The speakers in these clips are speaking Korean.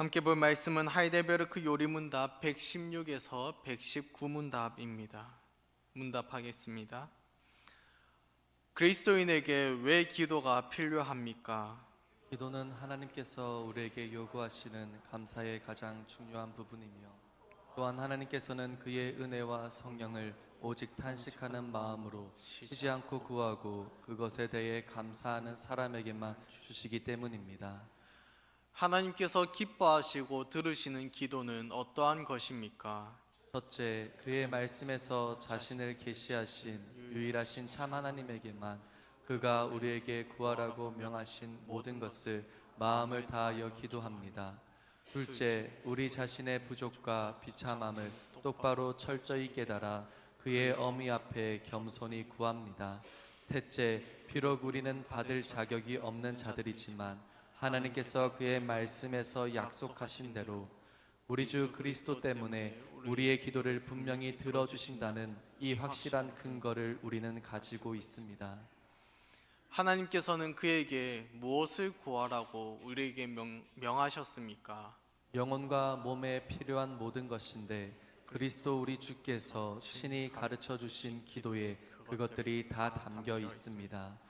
함께 볼 말씀은 하이델베르크 요리문답 116에서 119문답입니다. 문답하겠습니다. 그리스도인에게 왜 기도가 필요합니까? 기도는 하나님께서 우리에게 요구하시는 감사의 가장 중요한 부분이며 또한 하나님께서는 그의 은혜와 성령을 오직 탄식하는 마음으로 쉬지 않고 구하고 그것에 대해 감사하는 사람에게만 주시기 때문입니다. 하나님께서 기뻐하시고 들으시는 기도는 어떠한 것입니까? 첫째, 그의 말씀에서 자신을 계시하신 유일하신 참 하나님에게만 그가 우리에게 구하라고 명하신 모든 것을 마음을 다하여 기도합니다. 둘째, 우리 자신의 부족과 비참함을 똑바로 철저히 깨달아 그의 어미 앞에 겸손히 구합니다. 셋째, 비록 우리는 받을 자격이 없는 자들이지만 하나님께서 그의 말씀에서 약속하신 대로 우리 주 그리스도 때문에 우리의 기도를 분명히 들어주신다는 이 확실한 근거를 우리는 가지고 있습니다. 하나님께서는 그에게 무엇을 구하라고 우리에게 명, 명하셨습니까? 영혼과 몸에 필요한 모든 것인데 그리스도 우리 주께서 친히 가르쳐 주신 기도에 그것들이 다 담겨 있습니다.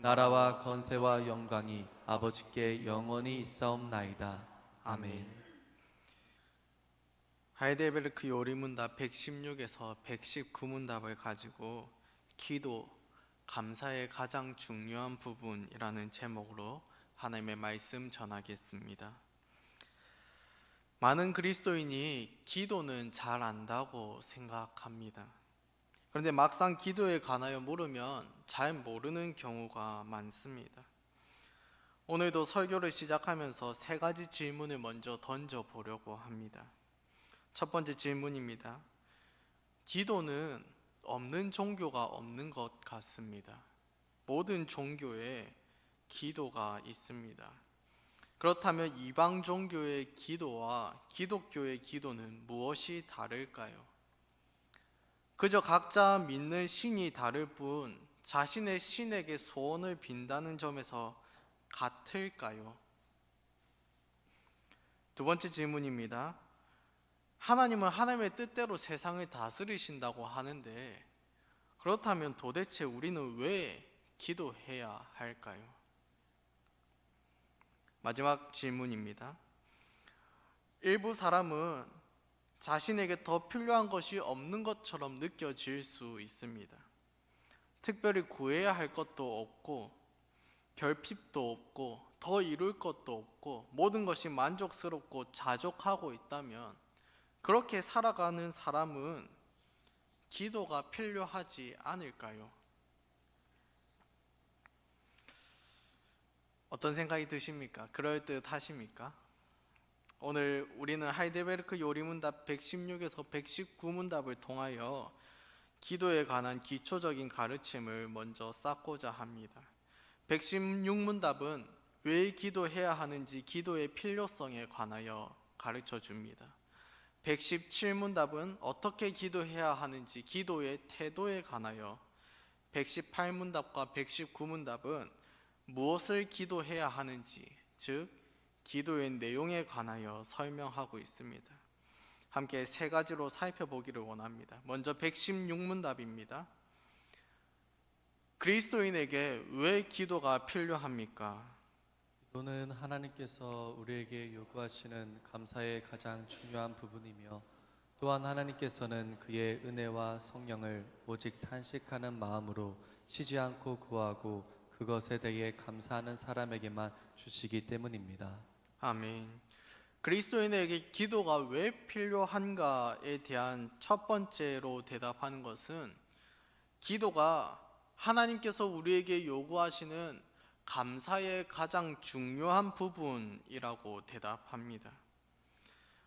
나라와 건세와 영광이 아버지께 영원히 있사옵나이다. 아멘. 하이델베르크 요리문답 116에서 119문답을 가지고 기도, 감사의 가장 중요한 부분이라는 제목으로 하나님의 말씀 전하겠습니다. 많은 그리스도인이 기도는 잘 안다고 생각합니다. 그런데 막상 기도에 관하여 물으면 잘 모르는 경우가 많습니다. 오늘도 설교를 시작하면서 세 가지 질문을 먼저 던져 보려고 합니다. 첫 번째 질문입니다. 기도는 없는 종교가 없는 것 같습니다. 모든 종교에 기도가 있습니다. 그렇다면 이방 종교의 기도와 기독교의 기도는 무엇이 다를까요? 그저 각자 믿는 신이 다를 뿐 자신의 신에게 소원을 빈다는 점에서 같을까요? 두 번째 질문입니다. 하나님은 하나님의 뜻대로 세상을 다스리신다고 하는데 그렇다면 도대체 우리는 왜 기도해야 할까요? 마지막 질문입니다. 일부 사람은 자신에게 더 필요한 것이 없는 것처럼 느껴질 수 있습니다. 특별히 구해야 할 것도 없고 결핍도 없고 더 이룰 것도 없고 모든 것이 만족스럽고 자족하고 있다면 그렇게 살아가는 사람은 기도가 필요하지 않을까요? 어떤 생각이 드십니까? 그럴 듯 하십니까? 오늘 우리는 하이데베르크 요리문답 116에서 119문답을 통하여 기도에 관한 기초적인 가르침을 먼저 쌓고자 합니다. 116문답은 왜 기도해야 하는지 기도의 필요성에 관하여 가르쳐 줍니다. 117문답은 어떻게 기도해야 하는지 기도의 태도에 관하여 118문답과 119문답은 무엇을 기도해야 하는지 즉 기도의 내용에 관하여 설명하고 있습니다. 함께 세 가지로 살펴보기를 원합니다. 먼저 116문답입니다. 그리스도인에게 왜 기도가 필요합니까? 기도는 하나님께서 우리에게 요구하시는 감사의 가장 중요한 부분이며 또한 하나님께서는 그의 은혜와 성령을 오직 탄식하는 마음으로 쉬지 않고 구하고 그것에 대해 감사하는 사람에게만 주시기 때문입니다. 아멘. 그리스도인에게 기도가 왜 필요한가에 대한 첫 번째로 대답하는 것은 기도가 하나님께서 우리에게 요구하시는 감사의 가장 중요한 부분이라고 대답합니다.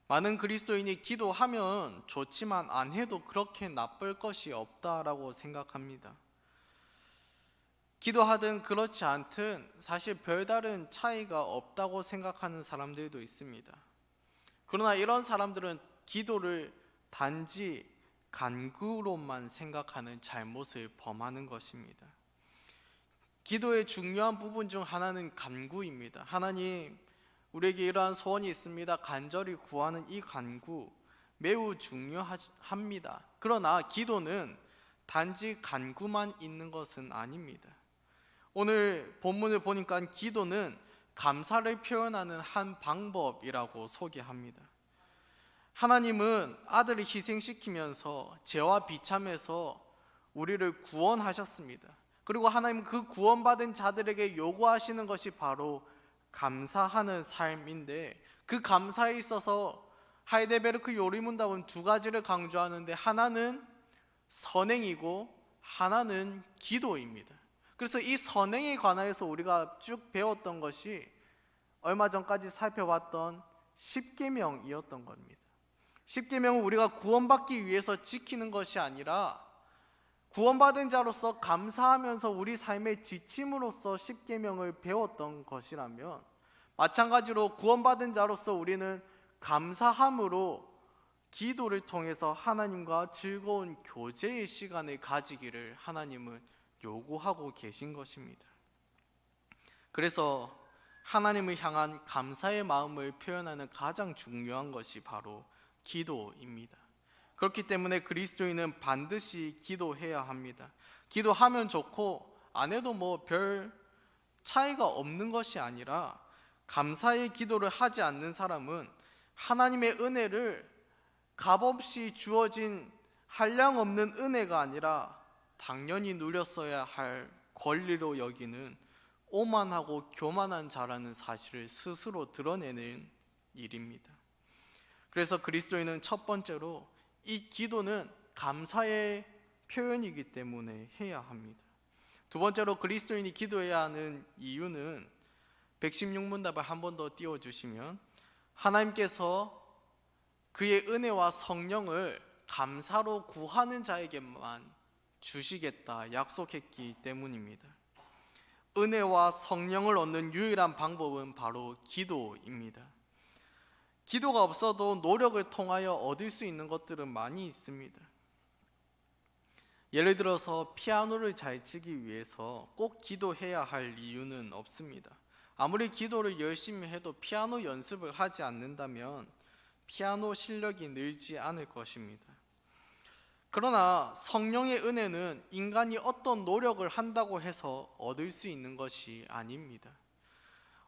많은 그리스도인이 기도하면 좋지만 안 해도 그렇게 나쁠 것이 없다라고 생각합니다. 기도하든 그렇지 않든 사실 별다른 차이가 없다고 생각하는 사람들도 있습니다. 그러나 이런 사람들은 기도를 단지 간구로만 생각하는 잘못을 범하는 것입니다. 기도의 중요한 부분 중 하나는 간구입니다. 하나님, 우리에게 이러한 소원이 있습니다. 간절히 구하는 이 간구 매우 중요합니다. 그러나 기도는 단지 간구만 있는 것은 아닙니다. 오늘 본문을 보니까 기도는 감사를 표현하는 한 방법이라고 소개합니다. 하나님은 아들을 희생시키면서 죄와 비참해서 우리를 구원하셨습니다. 그리고 하나님 그 구원받은 자들에게 요구하시는 것이 바로 감사하는 삶인데 그 감사에 있어서 하이데베르크 요리문답은 두 가지를 강조하는데 하나는 선행이고 하나는 기도입니다. 그래서 이 선행에 관하여서 우리가 쭉 배웠던 것이 얼마 전까지 살펴봤던 십계명이었던 겁니다. 십계명은 우리가 구원받기 위해서 지키는 것이 아니라 구원받은 자로서 감사하면서 우리 삶의 지침으로서 십계명을 배웠던 것이라면 마찬가지로 구원받은 자로서 우리는 감사함으로 기도를 통해서 하나님과 즐거운 교제의 시간을 가지기를 하나님은 요구하고 계신 것입니다. 그래서 하나님을 향한 감사의 마음을 표현하는 가장 중요한 것이 바로 기도입니다. 그렇기 때문에 그리스도인은 반드시 기도해야 합니다. 기도하면 좋고 안 해도 뭐 별 차이가 없는 것이 아니라 감사의 기도를 하지 않는 사람은 하나님의 은혜를 값없이 주어진 한량 없는 은혜가 아니라 당연히 누렸어야 할 권리로 여기는 오만하고 교만한 자라는 사실을 스스로 드러내는 일입니다. 그래서 그리스도인은 첫 번째로 이 기도는 감사의 표현이기 때문에 해야 합니다. 두 번째로 그리스도인이 기도해야 하는 이유는 116문답을 한 번 더 띄워 주시면 하나님께서 그의 은혜와 성령을 감사로 구하는 자에게만 주시겠다 약속했기 때문입니다. 은혜와 성령을 얻는 유일한 방법은 바로 기도입니다. 기도가 없어도 노력을 통하여 얻을 수 있는 것들은 많이 있습니다. 예를 들어서 피아노를 잘 치기 위해서 꼭 기도해야 할 이유는 없습니다. 아무리 기도를 열심히 해도 피아노 연습을 하지 않는다면 피아노 실력이 늘지 않을 것입니다. 그러나 성령의 은혜는 인간이 어떤 노력을 한다고 해서 얻을 수 있는 것이 아닙니다.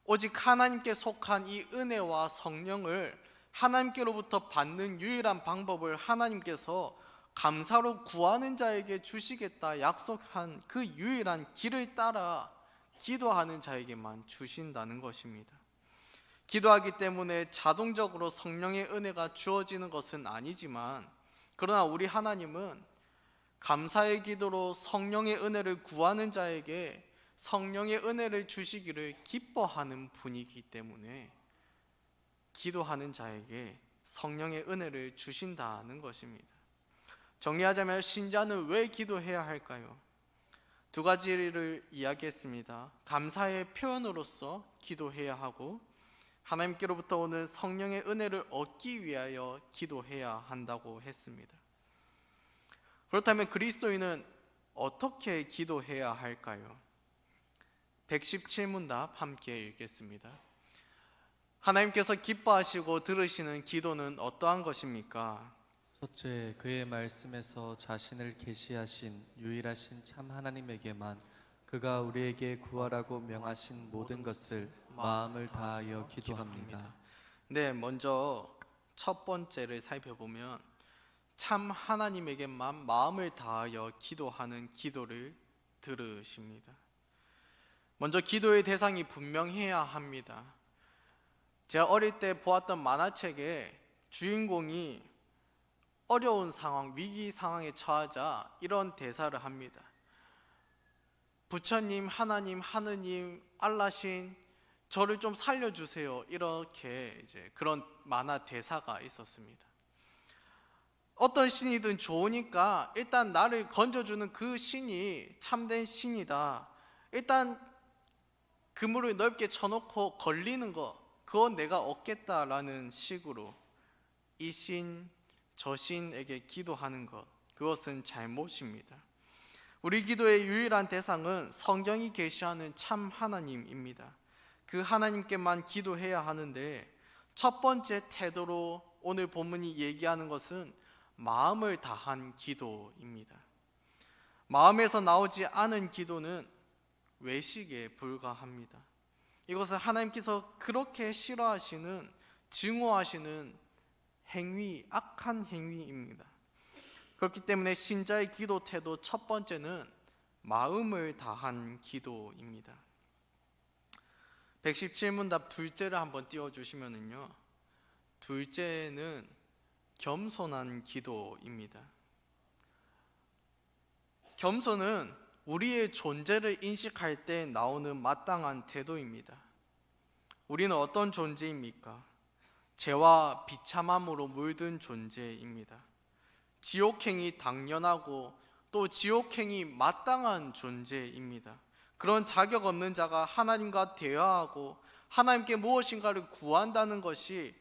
오직 하나님께 속한 이 은혜와 성령을 하나님께로부터 받는 유일한 방법을 하나님께서 감사로 구하는 자에게 주시겠다 약속한 그 유일한 길을 따라 기도하는 자에게만 주신다는 것입니다. 기도하기 때문에 자동적으로 성령의 은혜가 주어지는 것은 아니지만 그러나 우리 하나님은 감사의 기도로 성령의 은혜를 구하는 자에게 성령의 은혜를 주시기를 기뻐하는 분이기 때문에 기도하는 자에게 성령의 은혜를 주신다는 것입니다. 정리하자면 신자는 왜 기도해야 할까요? 두 가지를 이야기했습니다. 감사의 표현으로서 기도해야 하고 하나님께로부터 오는 성령의 은혜를 얻기 위하여 기도해야 한다고 했습니다. 그렇다면 그리스도인은 어떻게 기도해야 할까요? 117문답 함께 읽겠습니다. 하나님께서 기뻐하시고 들으시는 기도는 어떠한 것입니까? 첫째 그의 말씀에서 자신을 계시하신 유일하신 참 하나님에게만 그가 우리에게 구하라고 명하신 모든 것을 마음을 다하여 기도합니다. 네, 먼저 첫 번째를 살펴보면 참 하나님에게만 마음을 다하여 기도하는 기도를 들으십니다. 먼저 기도의 대상이 분명해야 합니다. 제가 어릴 때 보았던 만화책에 주인공이 어려운 상황, 위기 상황에 처하자 이런 대사를 합니다. 부처님, 하나님, 하느님, 알라신 저를 좀 살려주세요. 이렇게 이제 그런 만화 대사가 있었습니다. 어떤 신이든 좋으니까 일단 나를 건져주는 그 신이 참된 신이다. 일단 그물을 넓게 쳐놓고 걸리는 거, 그건 내가 얻겠다라는 식으로 이 신, 저 신에게 기도하는 것, 그것은 잘못입니다. 우리 기도의 유일한 대상은 성경이 계시하는 참 하나님입니다. 그 하나님께만 기도해야 하는데 첫 번째 태도로 오늘 본문이 얘기하는 것은 마음을 다한 기도입니다. 마음에서 나오지 않은 기도는 외식에 불과합니다. 이것은 하나님께서 그렇게 싫어하시는 증오하시는 행위, 악한 행위입니다. 그렇기 때문에 신자의 기도 태도 첫 번째는 마음을 다한 기도입니다. 117문 답 둘째를 한번 띄워 주시면은요. 둘째는 겸손한 기도입니다. 겸손은 우리의 존재를 인식할 때 나오는 마땅한 태도입니다. 우리는 어떤 존재입니까? 죄와 비참함으로 물든 존재입니다. 지옥행이 당연하고 또 지옥행이 마땅한 존재입니다. 그런 자격 없는 자가 하나님과 대화하고 하나님께 무엇인가를 구한다는 것이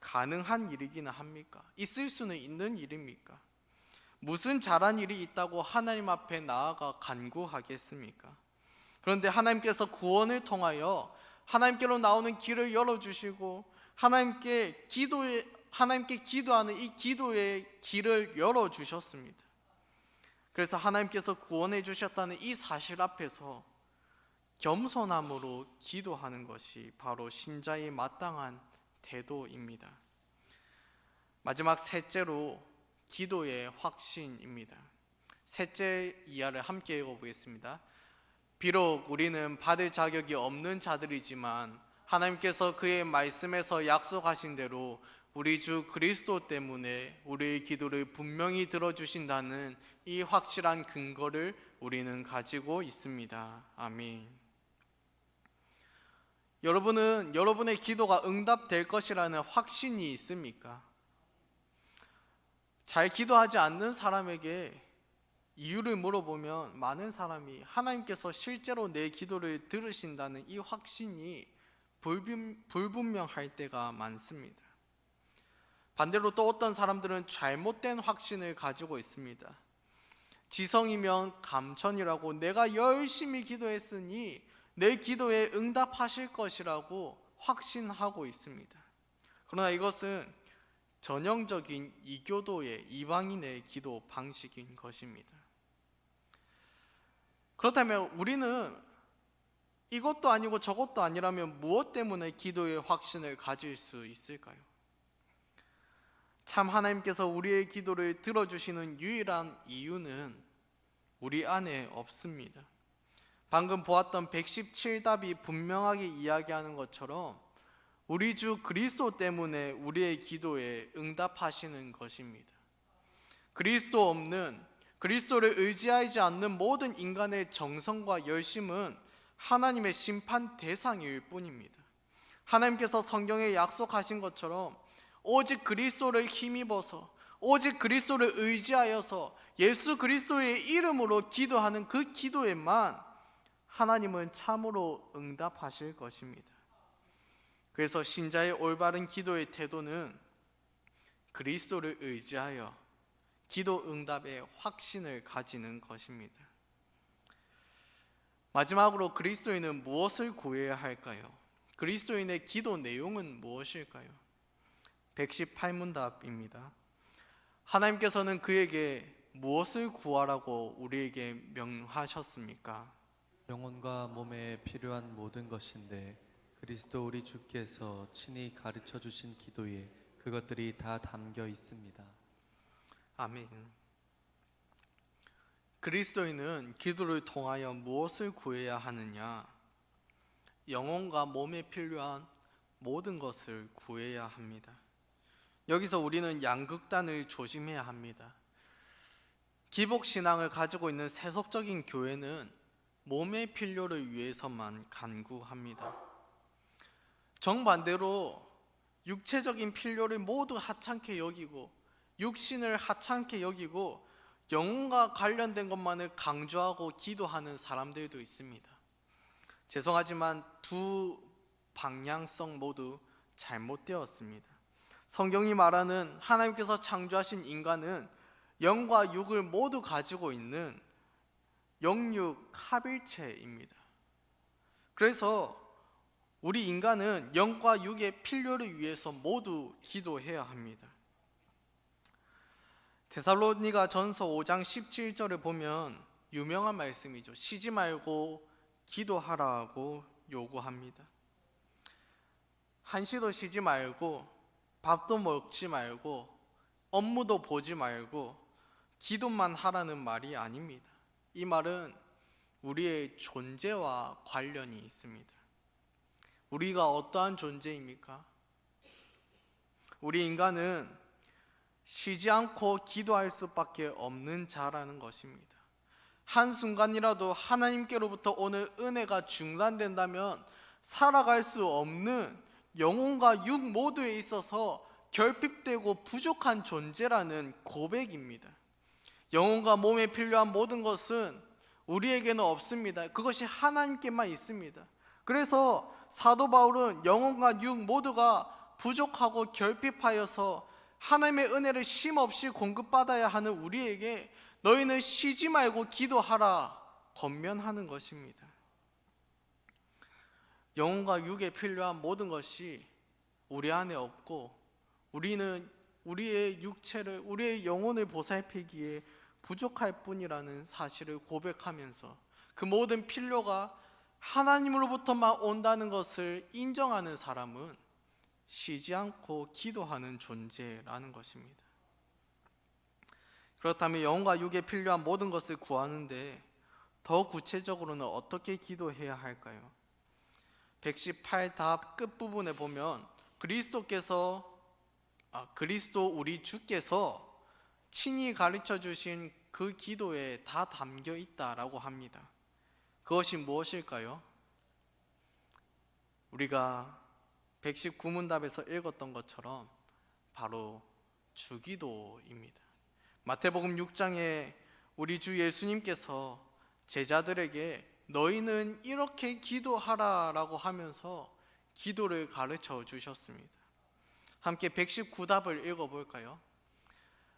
가능한 일이기는 합니까? 있을 수는 있는 일입니까? 무슨 잘한 일이 있다고 하나님 앞에 나아가 간구하겠습니까? 그런데 하나님께서 구원을 통하여 하나님께로 나오는 길을 열어 주시고 하나님께 기도에 하나님께 기도하는 이 기도의 길을 열어 주셨습니다. 그래서 하나님께서 구원해 주셨다는 이 사실 앞에서 겸손함으로 기도하는 것이 바로 신자의 마땅한 태도입니다. 마지막 셋째로 기도의 확신입니다. 셋째 이하를 함께 읽어보겠습니다. 비록 우리는 받을 자격이 없는 자들이지만 하나님께서 그의 말씀에서 약속하신 대로 우리 주 그리스도 때문에 우리의 기도를 분명히 들어주신다는 이 확실한 근거를 우리는 가지고 있습니다. 아멘. 여러분은 여러분의 기도가 응답될 것이라는 확신이 있습니까? 잘 기도하지 않는 사람에게 이유를 물어보면 많은 사람이 하나님께서 실제로 내 기도를 들으신다는 이 확신이 불분, 불분명할 때가 많습니다. 반대로 또 어떤 사람들은 잘못된 확신을 가지고 있습니다. 지성이면 감천이라고 내가 열심히 기도했으니 내 기도에 응답하실 것이라고 확신하고 있습니다. 그러나 이것은 전형적인 이교도의 이방인의 기도 방식인 것입니다. 그렇다면 우리는 이것도 아니고 저것도 아니라면 무엇 때문에 기도의 확신을 가질 수 있을까요? 참 하나님께서 우리의 기도를 들어주시는 유일한 이유는 우리 안에 없습니다. 방금 보았던 117답이 분명하게 이야기하는 것처럼 우리 주 그리스도 때문에 우리의 기도에 응답하시는 것입니다. 그리스도 없는 그리스도를 의지하지 않는 모든 인간의 정성과 열심은 하나님의 심판 대상일 뿐입니다. 하나님께서 성경에 약속하신 것처럼 오직 그리스도를 힘입어서 오직 그리스도를 의지하여서 예수 그리스도의 이름으로 기도하는 그 기도에만 하나님은 참으로 응답하실 것입니다. 그래서 신자의 올바른 기도의 태도는 그리스도를 의지하여 기도 응답의 확신을 가지는 것입니다. 마지막으로 그리스도인은 무엇을 구해야 할까요? 그리스도인의 기도 내용은 무엇일까요? 118문 답입니다. 하나님께서는 그에게 무엇을 구하라고 우리에게 명하셨습니까? 영혼과 몸에 필요한 모든 것인데 그리스도 우리 주께서 친히 가르쳐 주신 기도에 그것들이 다 담겨 있습니다. 아멘. 그리스도인은 기도를 통하여 무엇을 구해야 하느냐? 영혼과 몸에 필요한 모든 것을 구해야 합니다. 여기서 우리는 양극단을 조심해야 합니다. 기복 신앙을 가지고 있는 세속적인 교회는 몸의 필요를 위해서만 간구합니다. 정반대로 육체적인 필요를 모두 하찮게 여기고 육신을 하찮게 여기고 영혼과 관련된 것만을 강조하고 기도하는 사람들도 있습니다. 죄송하지만 두 방향성 모두 잘못되었습니다. 성경이 말하는 하나님께서 창조하신 인간은 영과 육을 모두 가지고 있는 영육 합일체입니다. 그래서 우리 인간은 영과 육의 필요를 위해서 모두 기도해야 합니다. 데살로니가 전서 5장 17절을 보면 유명한 말씀이죠. 쉬지 말고 기도하라고 요구합니다. 한시도 쉬지 말고 밥도 먹지 말고 업무도 보지 말고 기도만 하라는 말이 아닙니다. 이 말은 우리의 존재와 관련이 있습니다. 우리가 어떠한 존재입니까? 우리 인간은 쉬지 않고 기도할 수밖에 없는 자라는 것입니다. 한순간이라도 하나님께로부터 오는 은혜가 중단된다면 살아갈 수 없는 영혼과 육 모두에 있어서 결핍되고 부족한 존재라는 고백입니다. 영혼과 몸에 필요한 모든 것은 우리에게는 없습니다. 그것이 하나님께만 있습니다. 그래서 사도 바울은 영혼과 육 모두가 부족하고 결핍하여서 하나님의 은혜를 쉼없이 공급받아야 하는 우리에게 너희는 쉬지 말고 기도하라 권면하는 것입니다. 영혼과 육에 필요한 모든 것이 우리 안에 없고 우리는 우리의 육체를 우리의 영혼을 보살피기에 부족할 뿐이라는 사실을 고백하면서 그 모든 필요가 하나님으로부터만 온다는 것을 인정하는 사람은 쉬지 않고 기도하는 존재라는 것입니다. 그렇다면 영혼과 육에 필요한 모든 것을 구하는데 더 구체적으로는 어떻게 기도해야 할까요? 118답 끝부분에 보면 그리스도께서 아, 그리스도 우리 주께서 친히 가르쳐 주신 그 기도에 다 담겨 있다라고 합니다. 그것이 무엇일까요? 우리가 119문답에서 읽었던 것처럼 바로 주기도입니다. 마태복음 6장에 우리 주 예수님께서 제자들에게 너희는 이렇게 기도하라라고 하면서 기도를 가르쳐 주셨습니다. 함께 119답을 읽어 볼까요?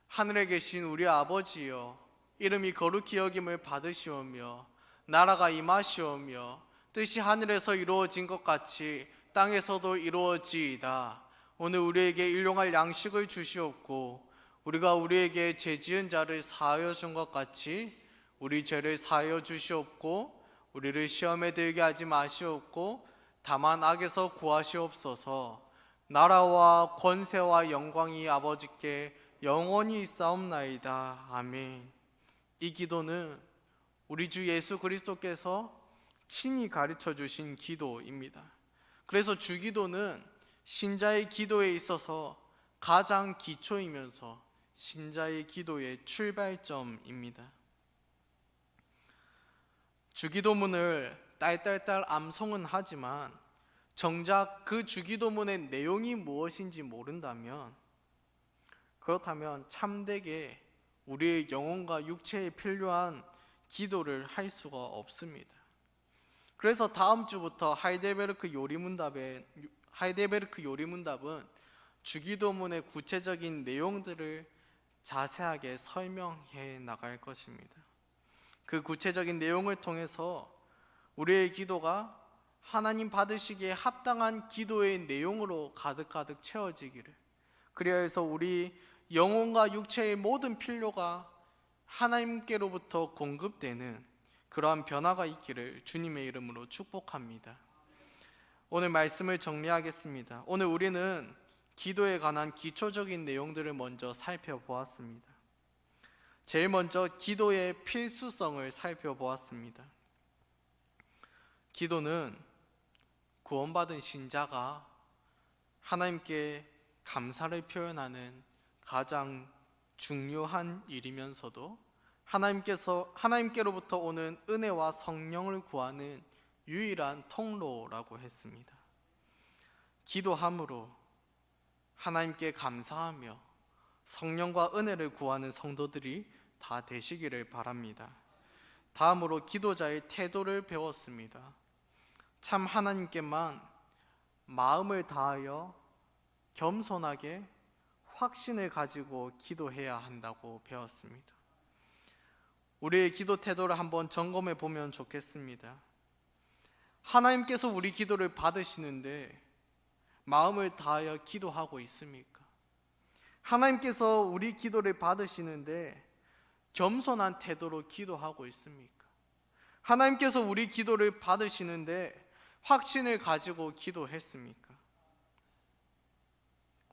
하늘에 계신 우리 아버지여 이름이 거룩히 여김을 받으시오며 나라가 임하시오며 뜻이 하늘에서 이루어진 것 같이 땅에서도 이루어지이다. 오늘 우리에게 일용할 양식을 주시옵고 우리가 우리에게 죄 지은 자를 사하여 준 것 같이 우리 죄를 사하여 주시옵고 우리를 시험에 들게 하지 마시옵고 다만 악에서 구하시옵소서. 나라와 권세와 영광이 아버지께 영원히 있사옵나이다. 아멘. 이 기도는 우리 주 예수 그리스도께서 친히 가르쳐 주신 기도입니다. 그래서 주기도는 신자의 기도에 있어서 가장 기초이면서 신자의 기도의 출발점입니다. 주기도문을 딸딸딸 암송은 하지만 정작 그 주기도문의 내용이 무엇인지 모른다면 그렇다면 참되게 우리의 영혼과 육체에 필요한 기도를 할 수가 없습니다. 그래서 다음 주부터 하이델베르크 요리문답의 하이델베르크 요리문답은 주기도문의 구체적인 내용들을 자세하게 설명해 나갈 것입니다. 그 구체적인 내용을 통해서 우리의 기도가 하나님 받으시기에 합당한 기도의 내용으로 가득가득 채워지기를 그리하여 해서 우리 영혼과 육체의 모든 필요가 하나님께로부터 공급되는 그러한 변화가 있기를 주님의 이름으로 축복합니다. 오늘 말씀을 정리하겠습니다. 오늘 우리는 기도에 관한 기초적인 내용들을 먼저 살펴보았습니다. 제일 먼저 기도의 필수성을 살펴보았습니다. 기도는 구원받은 신자가 하나님께 감사를 표현하는 가장 중요한 일이면서도 하나님께서 하나님께로부터 오는 은혜와 성령을 구하는 유일한 통로라고 했습니다. 기도함으로 하나님께 감사하며 성령과 은혜를 구하는 성도들이 다 되시기를 바랍니다. 다음으로 기도자의 태도를 배웠습니다. 참 하나님께만 마음을 다하여 겸손하게 확신을 가지고 기도해야 한다고 배웠습니다. 우리의 기도 태도를 한번 점검해 보면 좋겠습니다. 하나님께서 우리 기도를 받으시는데 마음을 다하여 기도하고 있습니까? 하나님께서 우리 기도를 받으시는데 겸손한 태도로 기도하고 있습니까? 하나님께서 우리 기도를 받으시는데 확신을 가지고 기도했습니까?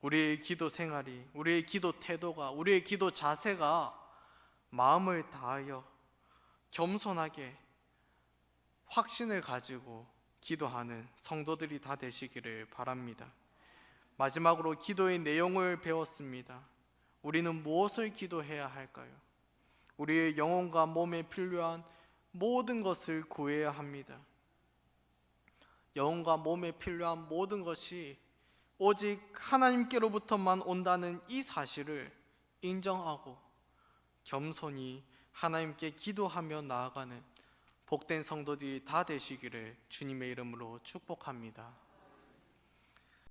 우리의 기도 생활이, 우리의 기도 태도가, 우리의 기도 자세가 마음을 다하여 겸손하게 확신을 가지고 기도하는 성도들이 다 되시기를 바랍니다. 마지막으로 기도의 내용을 배웠습니다. 우리는 무엇을 기도해야 할까요? 우리의 영혼과 몸에 필요한 모든 것을 구해야 합니다. 영혼과 몸에 필요한 모든 것이 오직 하나님께로부터만 온다는 이 사실을 인정하고 겸손히 하나님께 기도하며 나아가는 복된 성도들이 다 되시기를 주님의 이름으로 축복합니다.